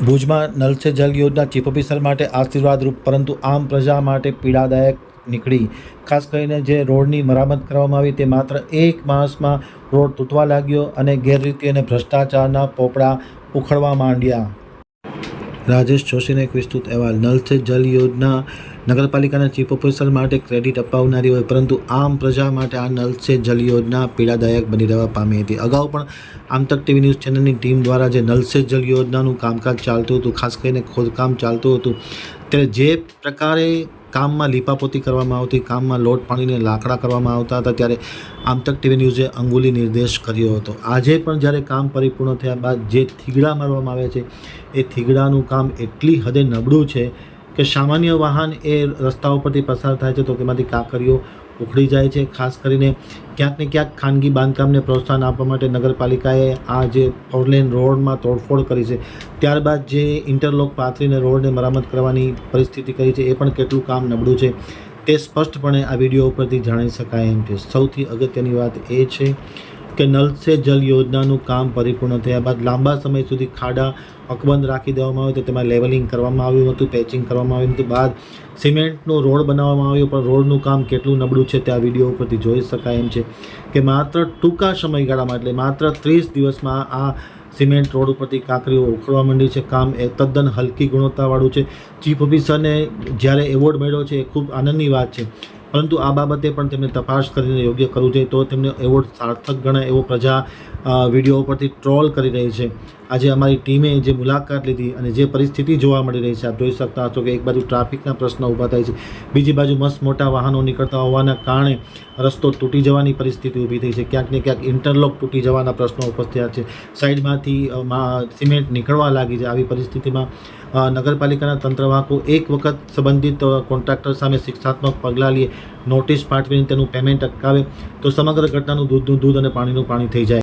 ભુજમાં નલ સે જલ યોજના ચીફ ઓફિસર માટે આશીર્વાદરૂપ પરંતુ આમ પ્રજા માટે પીડાદાયક નીકળી. ખાસ કરીને જે રોડની મરામત કરવામાં આવી તે માત્ર એક માસમાં રોડ તૂટવા લાગ્યો અને ગેરરીતિ અને ભ્રષ્ટાચારના પોપડા ઉખડવા માંડ્યા. રાજેશ જોશીનો એક વિસ્તૃત અહેવાલ. નલ સે જલ યોજના. નગરપાલિકાના ચીફ ઓફિસર માટે ક્રેડિટ અપાવનારી હોય, પરંતુ આમ પ્રજા માટે આ નલ સે જલ યોજના પીડાદાયક બની રહેવા પામી હતી. અગાઉ પણ આમતક ટીવી ન્યૂઝ ચેનલની ટીમ દ્વારા જે નલ સે જલ યોજનાનું કામકાજ ચાલતું હતું, ખાસ કરીને ખોદકામ ચાલતું હતું ત્યારે જે પ્રકારે કામમાં લીપાપોતી કરવામાં આવતી, કામમાં લોટ પાણીને લાકડા કરવામાં આવતા હતા, ત્યારે આમતક ટીવી ન્યૂઝે અંગુલી નિર્દેશ કર્યો હતો. આજે પણ જ્યારે કામ પરિપૂર્ણ થયા બાદ જે થીગડા મારવામાં આવે છે, એ થીગડાનું કામ એટલી હદે નબળું છે કે સામાન્ય વાહન એ રસ્તા ઉપરથી પસાર થાય છે તો તેમાંથી કાંકરીઓ ઉખડી જાય છે, ખાસ કરીને ક્યાંક ને ક્યાંક ખાનગી બાંધકામને પ્રોત્સાહન આપવા માટે નગરપાલિકાએ આ જે ફોરલેન રોડમાં તોડફોડ કરી છે, ત્યારબાદ જે ઇન્ટરલોક પાથરીને રોડને મરામત કરવાની પરિસ્થિતિ કરી છે, એ પણ કેટલું કામ નબળું છે, તે સ્પષ્ટપણે આ વીડિયો ઉપરથી જાણી શકાય એમ છે સૌથી અગત્યની વાત એ છે કે નલ સે જલ યોજનાનું કામ પરિપૂર્ણ થયા બાદ લાંબા સમય સુધી ખાડા અકબંધ રાખી દેવામાં આવ્યો, તો તેમાં લેવલિંગ કરવામાં આવ્યું હતું, પેચિંગ કરવામાં આવ્યું હતું, બાદ સિમેન્ટનો રોડ બનાવવામાં આવ્યો, પણ રોડનું કામ કેટલું નબળું છે તે આ વીડિયો ઉપરથી જોઈ શકાય એમ છે કે માત્ર ટૂંકા સમયગાળામાં એટલે માત્ર ત્રીસ દિવસમાં આ સિમેન્ટ રોડ ઉપરથી કાંકરીઓ ઉખડવા માંડી છે. કામ એ તદ્દન હલકી ગુણવત્તાવાળું છે. ચીફ ઓફિસરને જ્યારે એવોર્ડ મળ્યો છે એ ખૂબ આનંદની વાત છે. પરંતુ આ બાબતે પણ તેમને તપાસ કરીને યોગ્ય કરવું જોઈએ તો તેમને એવોર્ડ સાર્થક ગણાય એવો પ્રજા વીડિયો ઉપરથી ટ્રોલ કરી રહી છે. આજે અમારી ટીમે જે મુલાકાત લીધી અને જે પરિસ્થિતિ જોવા મળી રહી છે, આપ જોઈ શકતા હશો કે એક બાજુ ટ્રાફિકના પ્રશ્નો ઊભા થાય છે, બીજી બાજુ મસ્ત મોટા વાહનો નીકળતા હોવાના કારણે રસ્તો તૂટી જવાની પરિસ્થિતિ ઊભી થઈ છે. ક્યાંક ને ક્યાંક ઇન્ટરલોક તૂટી જવાના પ્રશ્નો ઉપસ્થિત છે. સાઈડમાંથી સિમેન્ટ નીકળવા લાગી છે. આવી પરિસ્થિતિમાં નગરપાલિકાના તંત્રવાહકો એક વખત સંબંધિત કોન્ટ્રાક્ટર સામે શિક્ષાત્મક પગલાં લે, નોટિસ પાઠવીને તેનું પેમેન્ટ અટકાવે, તો સમગ્ર ઘટનાનું દૂધનું દૂધ અને પાણીનું પાણી થઈ જાય.